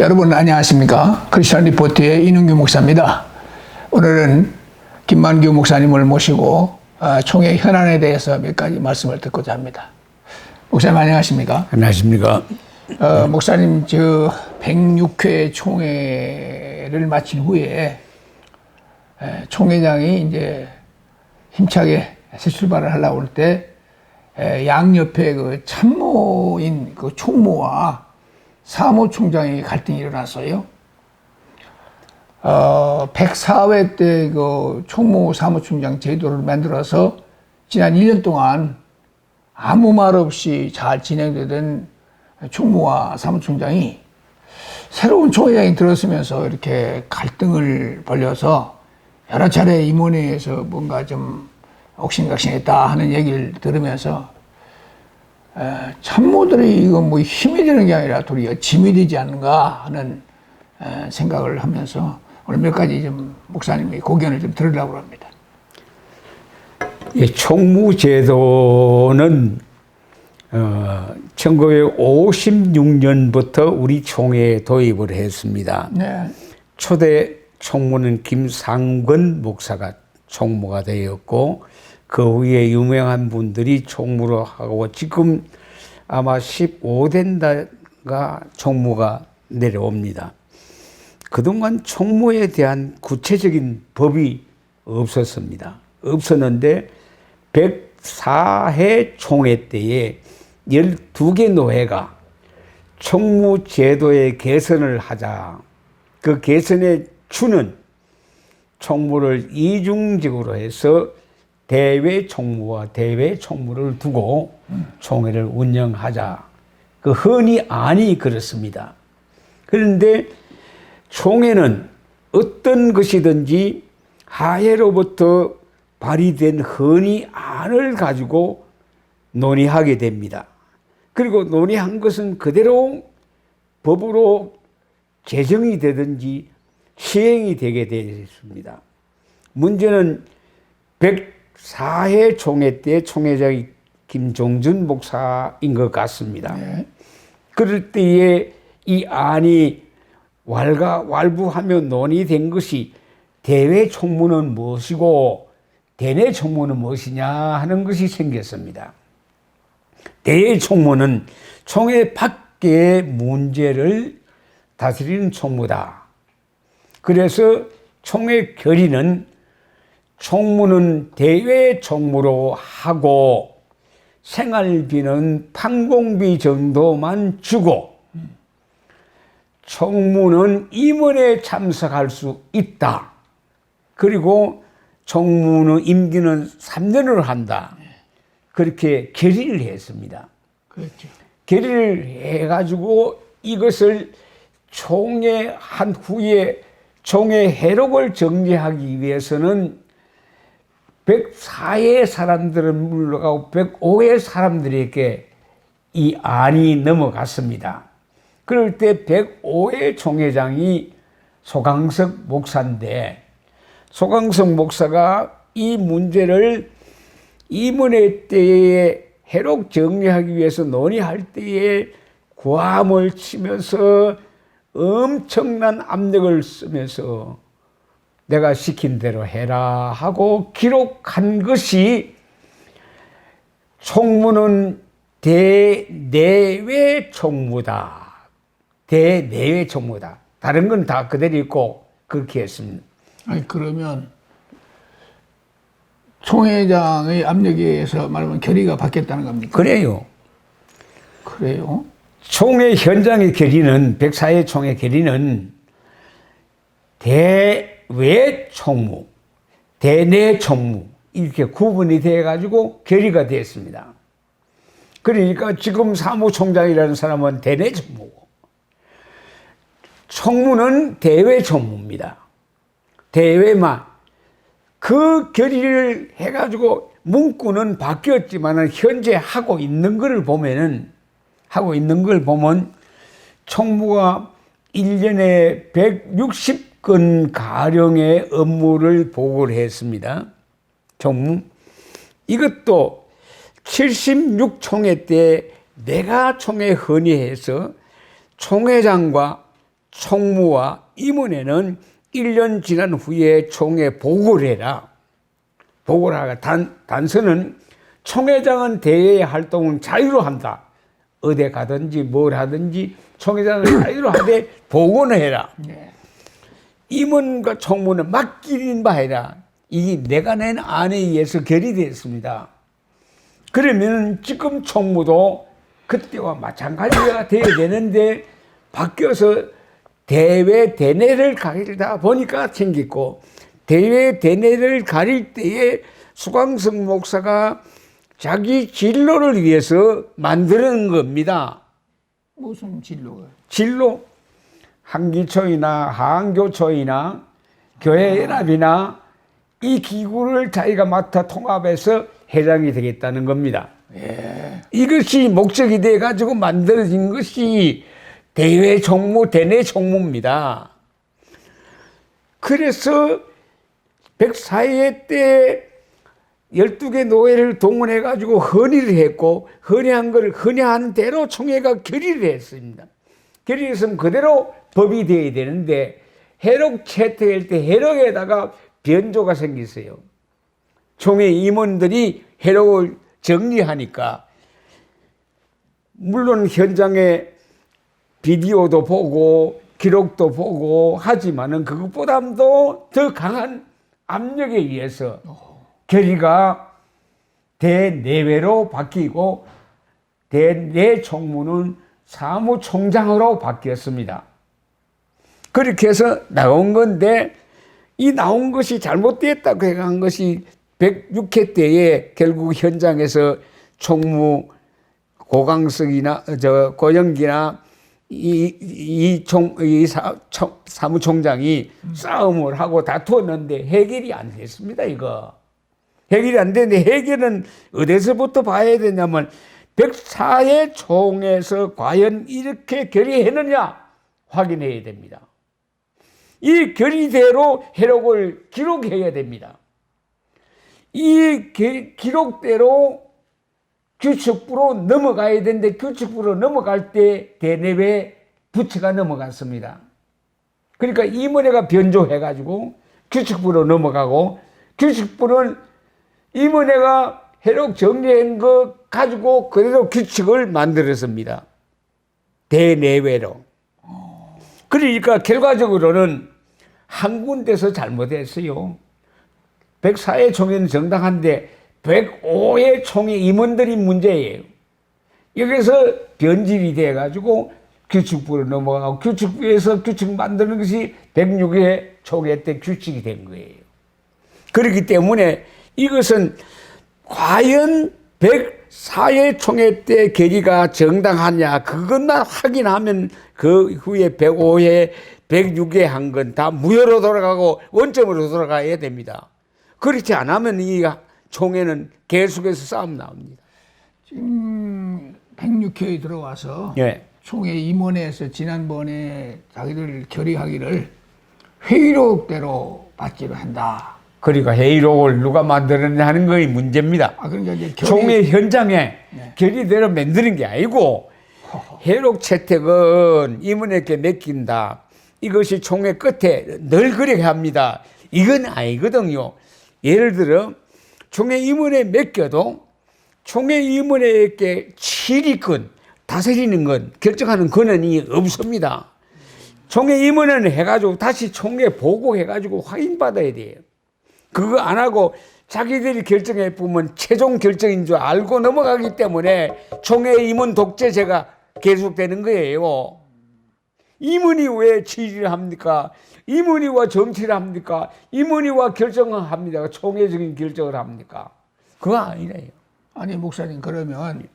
여러분 안녕하십니까? 크리스천 리포트의 이능규 목사입니다. 오늘은 김만규 목사님을 모시고 아, 총회 현안에 대해서 몇 가지 말씀을 듣고자 합니다. 목사님 안녕하십니까? 안녕하십니까. 어, 목사님 저 106회 총회를 마친 후에 에, 총회장이 이제 힘차게 새 출발을 하려고 할 때 양옆에 그 참모인 그 총무와 사무총장의 갈등이 일어났어요. 어, 104회 때 그 총무 사무총장 제도를 만들어서 지난 1년 동안 아무 말 없이 잘 진행되던 총무와 사무총장이 새로운 총회장이 들었으면서 이렇게 갈등을 벌여서 여러 차례 임원회에서 뭔가 좀 옥신각신했다 하는 얘기를 들으면서 에, 참모들이 이거 뭐 힘이 되는 게 아니라 도리어 짐이 되지 않는가 하는 에, 생각을 하면서 오늘 몇 가지 좀 목사님의 고견을 좀 들으려고 합니다. 이 총무제도는 어, 1956년부터 우리 총회에 도입을 했습니다. 네. 초대 총무는 김상권 목사가 총무가 되었고 그 후에 유명한 분들이 총무로 하고 지금 아마 15된다가 총무가 내려옵니다. 그동안 총무에 대한 구체적인 법이 없었습니다. 없었는데 104회 총회 때에 12개 노회가 총무 제도의 개선을 하자. 그 개선의 추는 총무를 이중직으로 해서 대외 총무와 대외 총무를 두고 총회를 운영하자. 그 흔히 안이 그렇습니다. 그런데 총회는 어떤 것이든지 하해로부터 발의된 흔히 안을 가지고 논의하게 됩니다. 그리고 논의한 것은 그대로 법으로 제정이 되든지 시행이 되게 되었습니다. 문제는 104회 총회 때 총회장이 김종준 목사인 것 같습니다. 네. 그럴 때에 이 안이 왈가 왈부하며 논의된 것이 대외 총무는 무엇이고 대내 총무는 무엇이냐 하는 것이 생겼습니다. 대외 총무는 총회 밖의 문제를 다스리는 총무다. 그래서 총회 결의는 총무는 대외 총무로 하고 생활비는 판공비 정도만 주고 총무는 임원에 참석할 수 있다. 그리고 총무는 임기는 3년을 한다. 그렇게 결의를 했습니다. 그렇죠. 결의를 해가지고 이것을 총회한 후에 총회 해록을 정리하기 위해서는 104회 사람들은 물러가고 105회 사람들에게 이 안이 넘어갔습니다. 그럴 때 105회 총회장이 소강석 목사인데 소강석 목사가 이 문제를 이문회 때에 해록 정리하기 위해서 논의할 때에 구함을 치면서 엄청난 압력을 쓰면서 내가 시킨 대로 해라 하고 기록한 것이 총무는 대내외 총무다. 대내외 총무다. 다른 건 다 그대로 있고 그렇게 했습니다. 아니 그러면 총회장의 압력에 의해서 말하면 결의가 바뀌었다는 겁니까? 그래요. 그래요? 총회 현장의 결의는 104회 총회 결의는 대외 총무, 대내 총무 이렇게 구분이 돼 가지고 결의가 됐습니다. 그러니까 지금 사무총장이라는 사람은 대내 총무고 총무는 대외 총무입니다. 대외만 그 결의를 해가지고 문구는 바뀌었지만 현재 하고 있는 것을 보면은 하고 있는 걸 보면 총무가 1년에 160건 가량의 업무를 보고를 했습니다. 총무. 이것도 76총회 때 내가 총회 헌의해서 총회장과 총무와 임원회는 1년 지난 후에 총회 보고를 해라. 보고를 하가 단, 단서는 총회장은 대외 활동은 자유로 한다. 어디 가든지 뭘 하든지 총회장은 자유로 하되 보고는 해라. 네. 임원과 총무는 맡기는 바 해라. 이게 내가 낸 안에 의해서 결의되었습니다. 그러면 지금 총무도 그때와 마찬가지가 되어야 되는데 바뀌어서 대외 대내를 가리다 보니까 생겼고 대외 대내를 가릴 때에 수광성 목사가 자기 진로를 위해서 만드는 겁니다. 무슨 진로가? 진로 한기초이나 하한교초이나 교회연합이나 이 기구를 자기가 맡아 통합해서 회장이 되겠다는 겁니다. 이것이 목적이 돼 가지고 만들어진 것이 대외 총무, 대내 총무입니다. 그래서 104회 때 12개 노예를 동원해 가지고 헌의를 했고 헌의한 걸 헌의하는 대로 총회가 결의를 했습니다. 결의했으면 그대로 법이 되어야 되는데 해록 채택할 때 해록에다가 변조가 생겼어요. 총회 임원들이 해록을 정리하니까 물론 현장에 비디오도 보고 기록도 보고 하지만은 그것보다도 더 강한 압력에 의해서 결의가 대내외로 바뀌고 대내 총무는 사무총장으로 바뀌었습니다. 그렇게 해서 나온 건데 이 나온 것이 잘못됐다고 생각한 것이 106회 때에 결국 현장에서 총무 고강석이나 저 고영기나 이 이 총 이 사무총장이 싸움을 하고 다투었는데 해결이 안 됐습니다 이거 해결이 안 되는데 해결은 어디서부터 봐야 되냐면 104회 총에서 과연 이렇게 결의했느냐 확인해야 됩니다. 이 결의대로 해록을 기록해야 됩니다. 이 기- 기록대로 규칙부로 넘어가야 되는데 규칙부로 넘어갈 때 대내외 부처가 넘어갔습니다. 그러니까 임원회가 변조해가지고 규칙부로 넘어가고 규칙부는 임원회가 해록 정리한 거 가지고 그대로 규칙을 만들었습니다. 대내외로. 그러니까 결과적으로는 한 군데서 잘못했어요. 104회 총회는 정당한데 105회 총회 임원들이 문제예요. 여기서 변질이 돼가지고 규칙부로 넘어가고 규칙부에서 규칙 만드는 것이 106회 총회 때 규칙이 된 거예요. 그렇기 때문에 이것은 과연 104회 총회 때 결의가 정당하냐 그것만 확인하면 그 후에 105회 106회 한 건 다 무효로 돌아가고 원점으로 돌아가야 됩니다. 그렇지 않으면 이 총회는 계속해서 싸움 나옵니다. 지금 106회에 들어와서 예. 총회 임원회에서 지난번에 자기들 결의하기를 회의록대로 받기로 한다. 그러니까 회의록을 누가 만들었냐 하는 것이 문제입니다. 아 그러니까 이제 결의, 총회 현장에 네. 결의대로 만드는 게 아니고 회록 채택은 임원에게 맡긴다. 이것이 총회 끝에 늘 그렇게 합니다. 이건 아니거든요. 예를 들어 총회 임원에 맡겨도 총회 임원에게 치리권 다스리는 건 결정하는 권한이 없습니다. 총회 임원은 해가지고 다시 총회 보고해가지고 확인받아야 돼요. 그거 안 하고 자기들이 결정해 보면 최종 결정인 줄 알고 넘어가기 때문에 총회 임원 독재제가 계속되는 거예요. 임원이 왜 지휘를 합니까? 임원이와 정치를 합니까? 임원이와 결정을 합니다. 총회적인 결정을 합니까? 그거 아니래요. 아니 목사님 그러면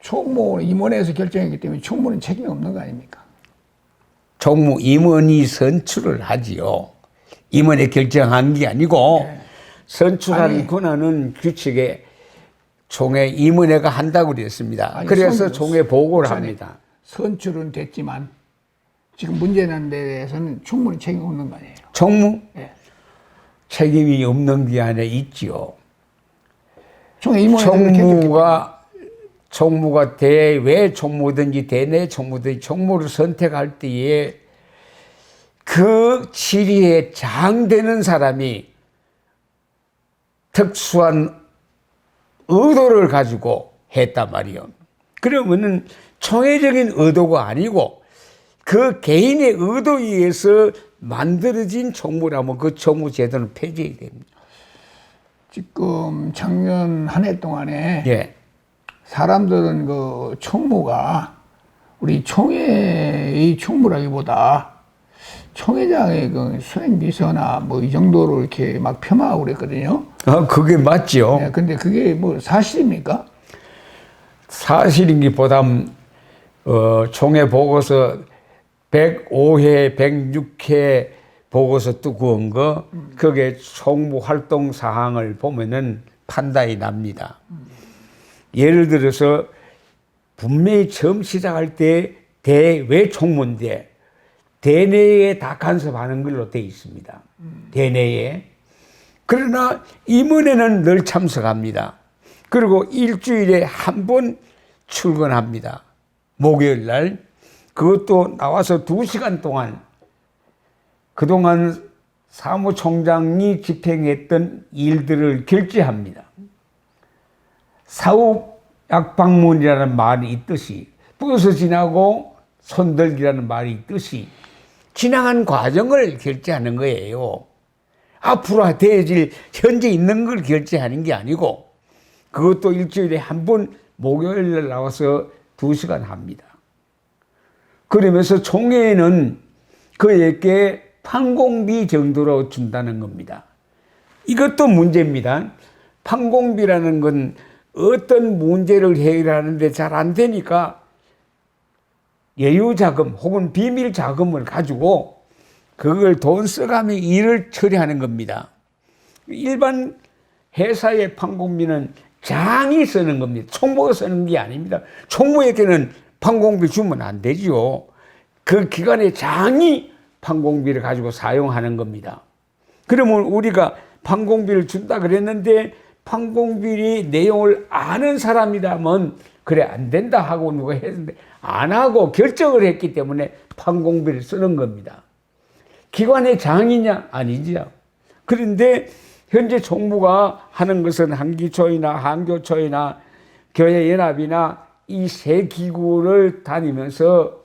총무 임원회에서 결정했기 때문에 총무는 책임 없는 거 아닙니까? 총무 임원이 선출을 하지요. 임원이 결정한 게 아니고 선출하는 아니. 권한은 규칙에 총회 임원회가 한다고 그랬습니다. 아니, 그래서 선- 총회 보고를 합니다. 선출은 됐지만 지금 문제는 데 대해서는 충분히 책임 없는 거 아니에요. 총무 예. 책임이 없는 게 아니라 있지요. 총무가 총무가 대외 총무든지 대내 총무든지 총무를 선택할 때에 그 지리에 장되는 사람이 특수한 의도를 가지고 했단 말이요. 그러면은 총회적인 의도가 아니고 그 개인의 의도에 의해서 만들어진 총무라면 그 총무 제도는 폐지해야 됩니다. 지금 작년 한 해 동안에 예. 사람들은 그 총무가 우리 총회의 총무라기보다 총회장의 그 수행 비서나 뭐 이 정도로 이렇게 막 폄하하고 그랬거든요. 아, 그게 맞죠. 네, 근데 그게 뭐 사실입니까? 사실인 게보다 어, 총회 보고서 105회, 106회 보고서 두고온 거, 그게 총무 활동 사항을 보면은 판단이 납니다. 예를 들어서 분명히 처음 시작할 때 대외 총무인데 대내에 다 간섭하는 걸로 돼 있습니다. 대내에. 그러나 임원회는 늘 참석합니다. 그리고 일주일에 한 번 출근합니다. 목요일 날. 그것도 나와서 두 시간 동안 그동안 사무총장이 집행했던 일들을 결제합니다. 사후 약방문이라는 말이 있듯이 부서지나고 손들기라는 말이 있듯이 지나간 과정을 결제하는 거예요. 앞으로 되어질 현재 있는 걸 결제하는 게 아니고 그것도 일주일에 한 번 목요일 날 나와서 두 시간 합니다. 그러면서 총회에는 그에게 판공비 정도로 준다는 겁니다. 이것도 문제입니다. 판공비라는 건 어떤 문제를 해결하는데 잘 안 되니까 여유 자금 혹은 비밀 자금을 가지고 그걸 돈 써가며 일을 처리하는 겁니다. 일반 회사의 판공비는 장이 쓰는 겁니다. 총무가 쓰는 게 아닙니다. 총무에게는 판공비 주면 안 되죠. 그 기관의 장이 판공비를 가지고 사용하는 겁니다. 그러면 우리가 판공비를 준다 그랬는데 판공비 내용을 아는 사람이라면 그래 안 된다 하고 누가 했는데 안 하고 결정을 했기 때문에 판공비를 쓰는 겁니다. 기관의 장이냐 아니지요. 그런데 현재 총무가 하는 것은 한기초이나 한교초이나 교회연합이나 이 세 기구를 다니면서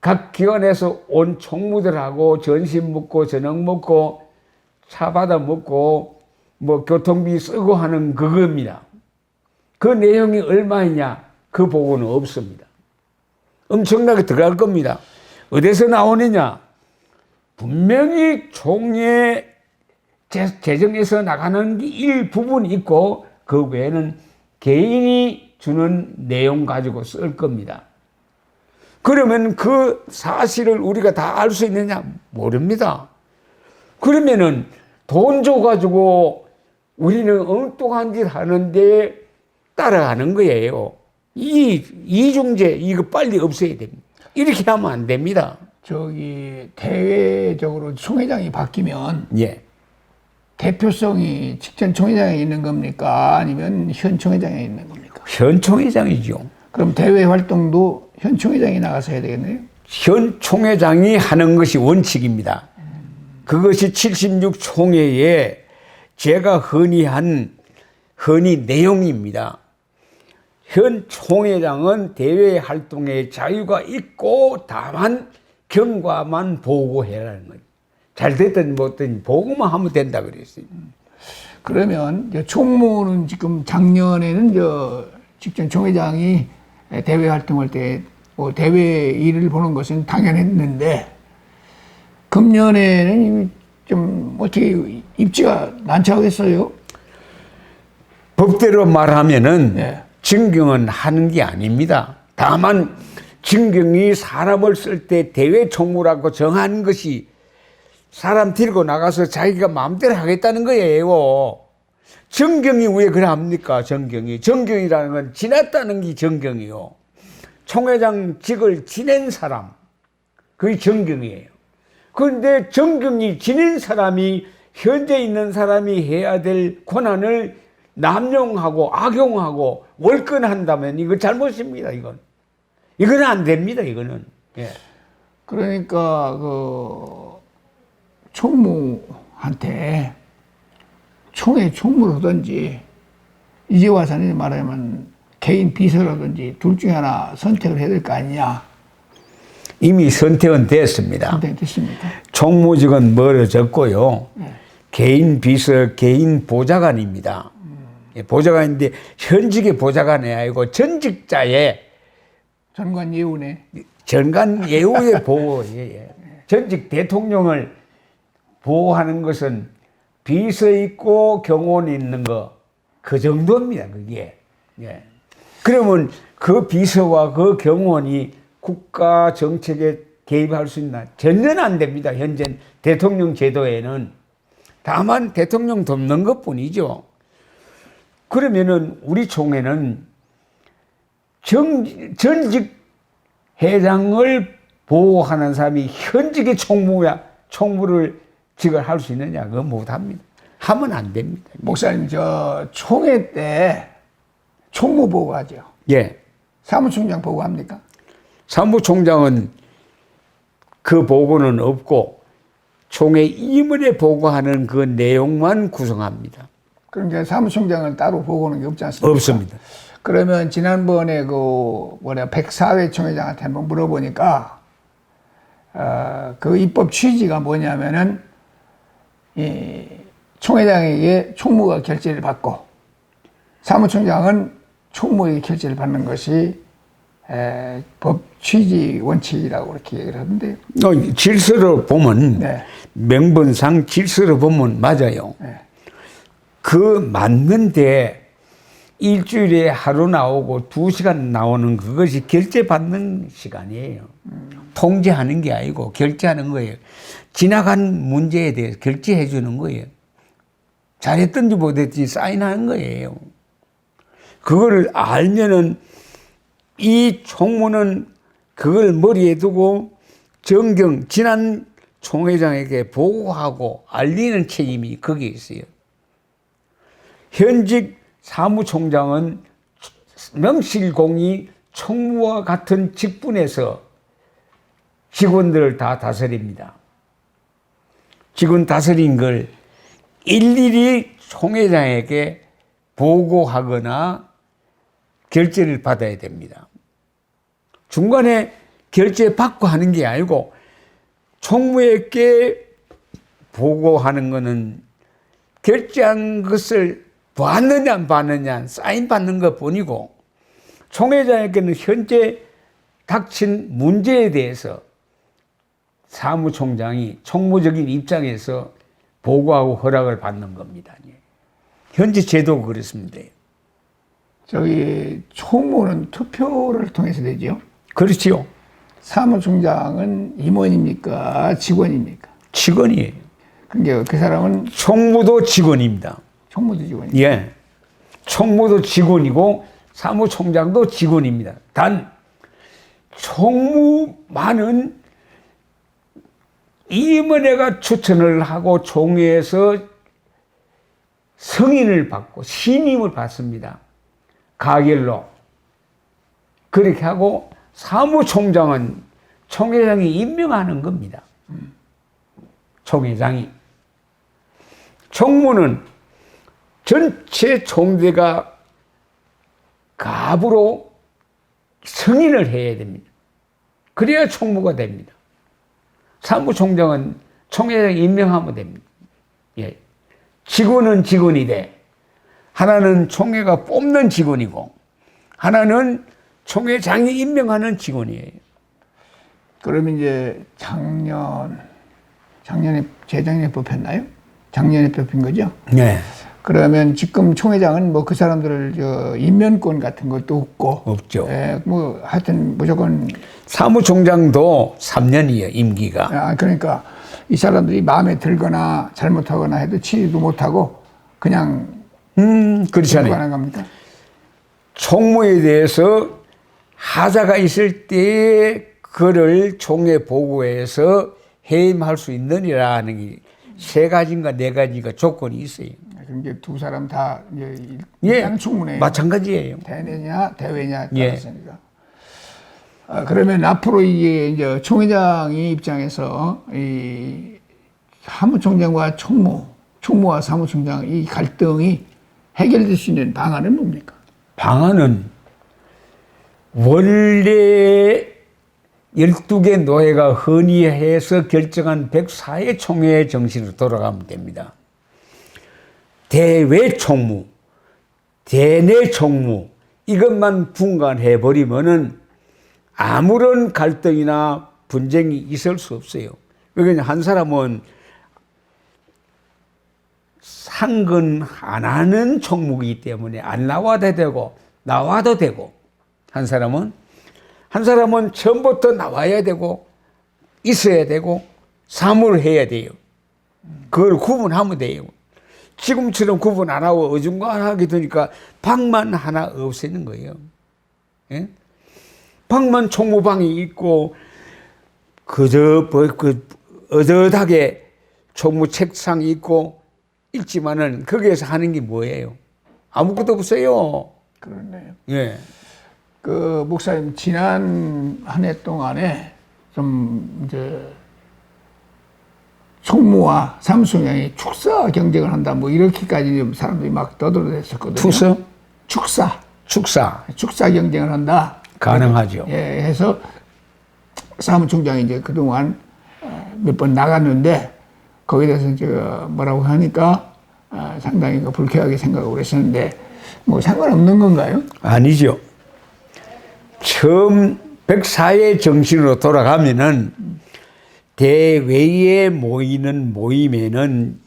각 기관에서 온 총무들하고 점심 먹고 저녁 먹고 차 받아 먹고 뭐 교통비 쓰고 하는 그겁니다. 그 내용이 얼마이냐 그 보고는 없습니다. 엄청나게 들어갈 겁니다. 어디서 나오느냐? 분명히 재- 재정에서 나가는 게 일부분이 있고 그 외에는 개인이 주는 내용 가지고 쓸 겁니다. 그러면 그 사실을 우리가 다 알 수 있느냐? 모릅니다. 그러면은 돈 줘가지고 우리는 엉뚱한 짓 하는데 따라가는 거예요. 이, 이중제, 이거 빨리 없애야 됩니다. 이렇게 하면 안 됩니다. 저기 대외적으로 총회장이 바뀌면 예. 대표성이 직전 총회장에 있는 겁니까? 아니면 현 총회장에 있는 겁니까? 현 총회장이죠. 그럼 대외 활동도 현 총회장이 나가서 해야 되겠네요. 현 총회장이 하는 것이 원칙입니다. 그것이 76 총회에 제가 흔히 한 흔히 내용입니다. 현 총회장은 대외 활동에 자유가 있고 다만 경과만 보고해라는 거죠. 잘 됐든 못든 보고만 하면 된다 그랬어요. 그러면 총무는 지금 작년에는 저 직전 총 회장이 대외 활동할 때 뭐 대외 일을 보는 것은 당연했는데 금년에는 좀 어떻게 입지가 난처하겠어요? 법대로 말하면은 예. 증경은 하는 게 아닙니다. 다만 증경이 사람을 쓸 때 대외 총무라고 정한 것이 사람 들고 나가서 자기가 마음대로 하겠다는 거예요. 정경이 왜 그래 합니까? 정경이. 정경이라는 건 지났다는 게 정경이요. 총회장 직을 지낸 사람. 그게 정경이에요. 그런데 정경이 지닌 사람이 현재 있는 사람이 해야 될 권한을 남용하고 악용하고 월권한다면 이거 잘못입니다. 이건 이건 안 됩니다. 이거는 예. 그러니까 그 총무한테 총회 총무를 하든지 이제 와서는 말하면 개인 비서라든지 둘 중에 하나 선택을 해야 될 거 아니냐 이미 선택은 됐습니다. 선택이 됐습니까? 총무직은 멀어졌고요. 개인 비서, 개인 보좌관입니다. 예, 보좌관인데 현직의 보좌관이 아니고 전직자의 전관 예우네 전관 예우의 보호, 예, 예. 전직 대통령을 보호하는 것은 비서 있고 경호원 있는 거 그 정도입니다. 그게. 예. 그러면 그 비서와 그 경호원이 국가 정책에 개입할 수 있나? 전혀 안 됩니다. 현재 대통령 제도에는 다만 대통령 돕는 것 뿐이죠. 그러면은 우리 총회는 정, 전직 회장을 보호하는 사람이 현직의 총무야, 총무를 직을 할 수 있느냐? 그거 못합니다. 하면 안 됩니다. 목사님 저 총회 때 총무 보고하죠 예. 사무총장 보고합니까? 사무총장은 그 보고는 없고 총회 임원에 보고하는 그 내용만 구성합니다. 그러니까 사무총장은 따로 보고하는 게 없지 않습니까? 없습니다. 그러면 지난번에 그 뭐냐 백사회 총회장한테 한번 물어보니까 어, 그 입법 취지가 뭐냐면은 이 총회장에게 총무가 결재를 받고 사무총장은 총무에게 결재를 받는 것이 에, 법 취지 원칙이라고 그렇게 얘기를 하던데요. 어, 질서를 보면 네. 명분상 질서를 보면 맞아요. 네. 그 맞는데 일주일에 하루 나오고 두 시간 나오는 그것이 결제받는 시간이에요. 통제하는 게 아니고 결제하는 거예요. 지나간 문제에 대해서 결제해 주는 거예요. 잘했든지 못했든지 사인하는 거예요. 그거를 알면은 이 총무는 그걸 머리에 두고 정경 지난 총회장에게 보고하고 알리는 책임이 거기에 있어요. 현직 사무총장은 명실공히 총무와 같은 직분에서 직원들을 다 다스립니다. 직원 다스린 걸 일일이 총회장에게 보고하거나 결제를 받아야 됩니다. 중간에 결제 받고 하는 게 아니고 총무에게 보고하는 것은 결제한 것을 봤느냐 안 봤느냐 사인 받는 것 뿐이고 총회장에게는 현재 닥친 문제에 대해서 사무총장이 총무적인 입장에서 보고하고 허락을 받는 겁니다. 예. 현재 제도가 그렇습니다. 저기 총무는 투표를 통해서 되죠. 그렇지요. 사무총장은 임원입니까? 직원입니까? 직원이에요. 그러니까 그 사람은 총무도 직원입니다. 총무도 직원이에요. 예. 총무도 직원이고 사무총장도 직원입니다. 단 총무만은 임원회가 추천을 하고 총회에서 승인을 받고 신임을 받습니다. 가결로. 그렇게 하고 사무총장은 총회장이 임명하는 겁니다. 총회장이. 총무는 전체 총대가 갑으로 승인을 해야 됩니다. 그래야 총무가 됩니다. 사무총장은 총회장 임명하면 됩니다. 예. 직원은 직원이 돼. 하나는 총회가 뽑는 직원이고, 하나는 총회장이 임명하는 직원이에요. 그러면 이제 작년 작년에 재작년에 뽑혔나요? 작년에 뽑힌 거죠. 네. 그러면 지금 총회장은 뭐 그 사람들을 저 임면권 같은 것도 없고 없죠. 예, 뭐 하여튼 무조건 사무총장도 3년이에요, 임기가. 아 그러니까 이 사람들이 마음에 들거나 잘못하거나 해도 치지도 못하고 그냥 음, 그렇지 않아요. 겁니까? 총무에 대해서 하자가 있을 때 그를 총회 보고해서 해임할 수 있느니라 하는 게 세 가지인가 네 가지가 조건이 있어요. 그럼 이제 두 사람 다 이제 예, 총무네 마찬가지예요. 대내냐 대외냐 예. 따랐으니까. 아, 그러면 앞으로 이게 이제 총회장이 입장에서 이 사무총장과 총무, 총무와 사무총장 이 갈등이 해결될 수 있는 방안은 뭡니까? 방안은 원래 12개 노예가 헌의해서 결정한 104회 총회의 정신으로 돌아가면 됩니다. 대외 총무, 대내 총무 이것만 분간해 버리면은 아무런 갈등이나 분쟁이 있을 수 없어요. 그러니까 한 사람은 상근 안 하는 총무이기 때문에 안 나와도 되고 나와도 되고 한 사람은 한 사람은 처음부터 나와야 되고 있어야 되고 사무를 해야 돼요. 그걸 구분하면 돼요. 지금처럼 구분 안 하고 어중간하게 되니까 방만 하나 없애는 거예요. 예? 방만 총무방이 있고 그저 뭐, 그 어젓하게 총무 책상이 있고 있지만은 거기에서 하는 게 뭐예요? 아무것도 없어요. 그렇네요. 예. 그 목사님 지난 한 해 동안에 좀 이제 총무와 사무총장이 축사 경쟁을 한다 뭐 이렇게까지 좀 사람들이 막 떠들어댔었거든요. 축사 축사 축사 경쟁을 한다. 가능하죠. 예, 해서 사무총장이 이제 그동안 몇 번 나갔는데 거기에 대해서 이제 뭐라고 하니까 아, 상당히 그 불쾌하게 생각하고 그랬었는데 뭐 상관없는 건가요? 아니죠. 처음 104의 정신으로 돌아가면은 대외에 모이는 모임에는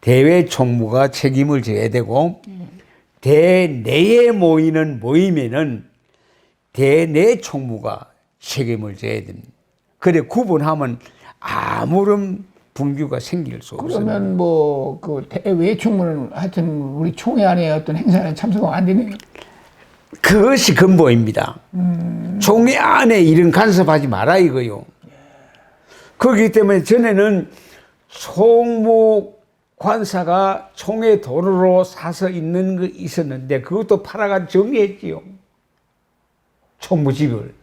대외 총무가 책임을 져야 되고 대내에 모이는 모임에는 대내 총무가 책임을 져야 됩니다. 그래 구분하면 아무런 분규가 생길 수 없어요. 그러면 뭐 그 대외 총무는 하여튼 우리 총회 안에 어떤 행사에 참석하면 안 되는 그것이 근본입니다. 총회 안에 이런 간섭하지 마라 이거요. 그렇기 때문에 전에는 총무 관사가 총회 도로로 사서 있는 거 있었는데 그것도 팔아가 정리했지요. 총무직을.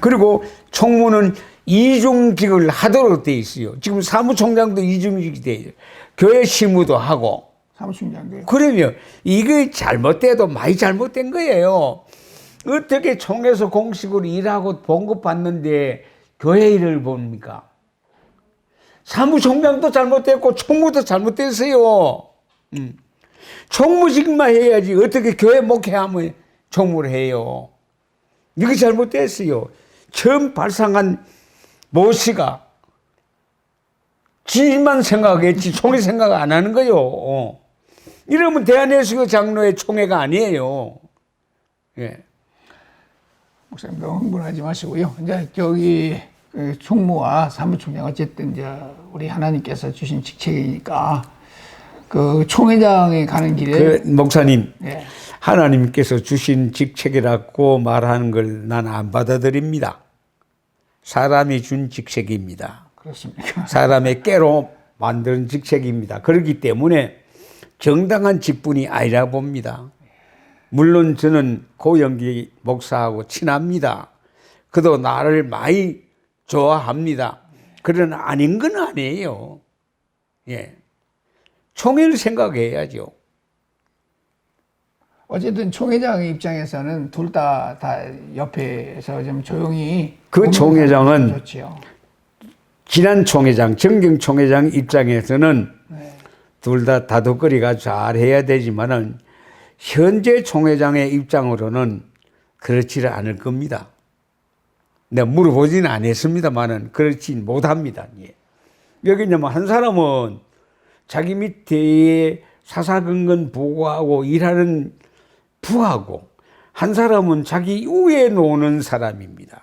그리고 총무는 이중직을 하도록 돼 있어요. 지금 사무총장도 이중직이 돼 있어요. 교회 실무도 하고. 사무총장도요. 그러면 이게 잘못돼도 많이 잘못된 거예요. 어떻게 총에서 공식으로 일하고 봉급 받는데 교회 일을 봅니까? 사무총장도 잘못됐고 총무도 잘못됐어요. 음. 총무직만 해야지 어떻게 교회 목회하면 총무를 해요. 이게 잘못됐어요. 처음 발상한 모 씨가 지만 생각했지 총회 생각 안 하는 거요. 어. 이러면 대한예수교 장로의 총회가 아니에요. 예. 목사님 너무 흥분하지 마시고요. 이제 저기 그 총무와 사무총장 어쨌든 이제 우리 하나님께서 주신 직책이니까 그 총회장에 가는 길에 그 목사님, 예. 하나님께서 주신 직책이라고 말하는 걸 난 안 받아들입니다. 사람이 준 직책입니다. 그렇습니까? 사람의 깨로 만든 직책입니다. 그렇기 때문에 정당한 직분이 아니라 봅니다. 물론 저는 고영기 목사하고 친합니다. 그도 나를 많이 좋아합니다. 그러나 아닌 건 아니에요. 예. 총회를 생각해야죠. 어쨌든 총회장 입장에서는 둘 다 다 옆에서 좀 조용히 그 총회장은. 지난 총회장, 정경 총회장 입장에서는 네. 둘다 다독거리가 잘 해야 되지만은 현재 총회장의 입장으로는 그렇지를 않을 겁니다. 내가 물어보지는 않았습니다만은 그렇지 못합니다. 예. 여기 이제 뭐 한 사람은 자기 밑에 사사건건 보고하고 일하는 부하고 한 사람은 자기 위에 노는 사람입니다.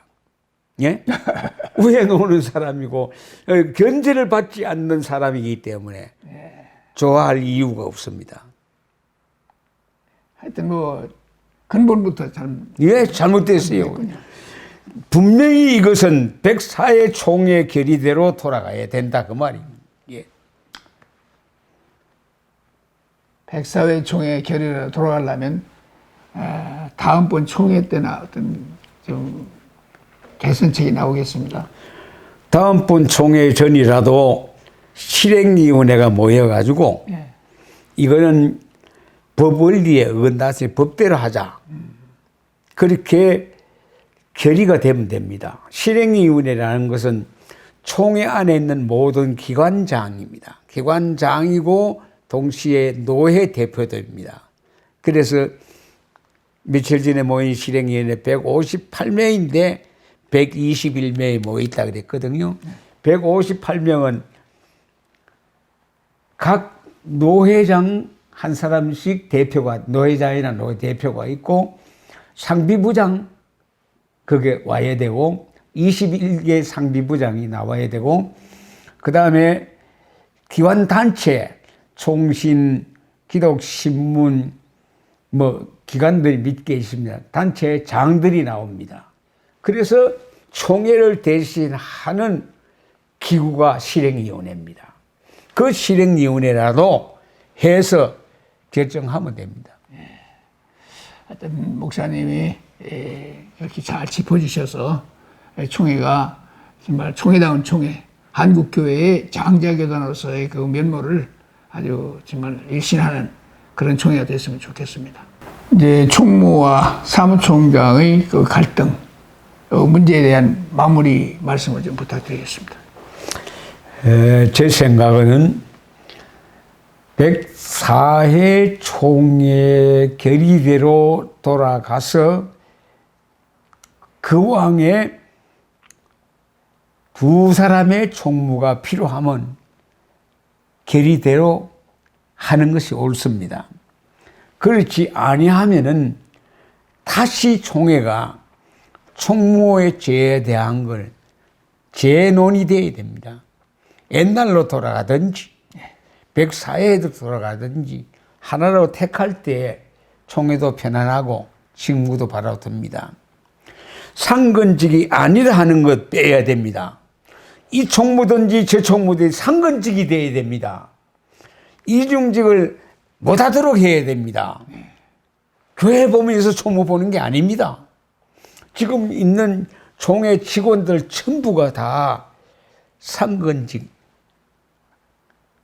예? 위에 노는 사람이고 어, 견제를 받지 않는 사람이기 때문에 좋아할 이유가 없습니다. 하여튼 뭐 근본부터 잘 예, 잘못됐어요. 분명히 이것은 백사의 총의 결의대로 돌아가야 된다 그 말입니다. 예. 백사회 총회 결의로 돌아가려면 아, 다음번 총회 때나 어떤 좀 개선책이 나오겠습니다. 다음번 총회 전이라도 실행위원회가 모여가지고 예. 이거는 법 원리에 어긋나서 법대로 하자. 그렇게 결의가 되면 됩니다. 실행위원회라는 것은 총회 안에 있는 모든 기관장입니다. 기관장이고 동시에 노회 대표도입니다. 그래서 며칠 전에 모인 실행위원회 158명인데 121명이 모였다 그랬거든요. 158명은 각 노회장 한 사람씩 대표가 노회장이나 노회 대표가 있고 상비부장 그게 와야 되고 21개 상비부장이 나와야 되고 그 다음에 기관 단체 총신 기독신문 뭐 기관들이 몇개 있습니다. 단체 장들이 나옵니다. 그래서 총회를 대신하는 기구가 실행위원회입니다. 그 실행위원회라도 해서 결정하면 됩니다. 하여튼 목사님이 에, 이렇게 잘 짚어주셔서 에, 총회가 정말 총회다운 총회, 한국교회의 장자교단으로서의 그 면모를 아주 정말 일신하는 그런 총회가 됐으면 좋겠습니다. 이제 총무와 사무총장의 그 갈등, 어, 문제에 대한 마무리 말씀을 좀 부탁드리겠습니다. 에, 제 생각은 104회 총회 결의대로 돌아가서 그 왕에 두 사람의 총무가 필요하면 결의대로 하는 것이 옳습니다. 그렇지 아니하면은 다시 총회가 총무의 죄에 대한 걸 재논의 되어야 됩니다. 옛날로 돌아가든지 백사회에도 돌아가든지 하나로 택할 때 총회도 편안하고 직무도 바로 듭니다. 상근직이 아니라 하는 것 빼야 됩니다. 이 총무든지 저 총무든지 상근직이 돼야 됩니다. 이중직을 못하도록 해야 됩니다. 교회 보면서 총무 보는 게 아닙니다. 지금 있는 총회 직원들 전부가 다 상근직,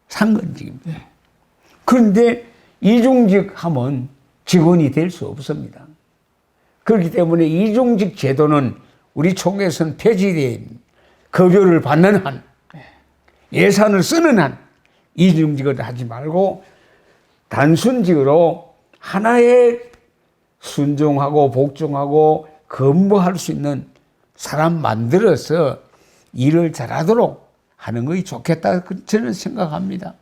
상근직입니다. 그런데 이중직 하면 직원이 될 수 없습니다. 그렇기 때문에 이중직 제도는 우리 총회에서는 폐지된 급여를 받는 한, 예산을 쓰는 한, 이중직을 하지 말고 단순직으로 하나의 순종하고 복종하고 근무할 수 있는 사람 만들어서 일을 잘하도록 하는 것이 좋겠다 그 저는 생각합니다.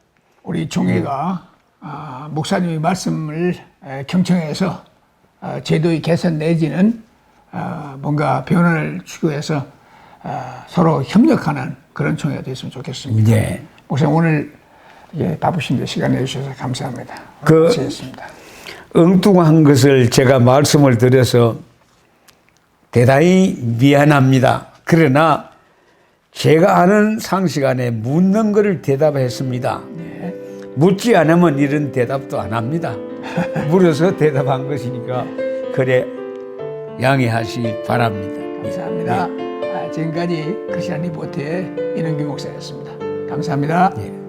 우리 총회가 아, 목사님의 말씀을 에, 경청해서 아, 제도의 개선 내지는 아, 뭔가 변화를 추구해서 아, 서로 협력하는 그런 총회가 됐으면 좋겠습니다. 네. 목사님 오늘 예, 바쁘신데 시간 내주셔서 감사합니다. 그- 고생했습니다. 엉뚱한 것을 제가 말씀을 드려서 대단히 미안합니다. 그러나 제가 아는 상식 안에 묻는 것을 대답했습니다. 묻지 않으면 이런 대답도 안 합니다. 물어서 대답한 것이니까 그래 양해하시기 바랍니다. 감사합니다. 아, 지금까지 크리스찬 리포트의 이능규 목사였습니다. 감사합니다. 예.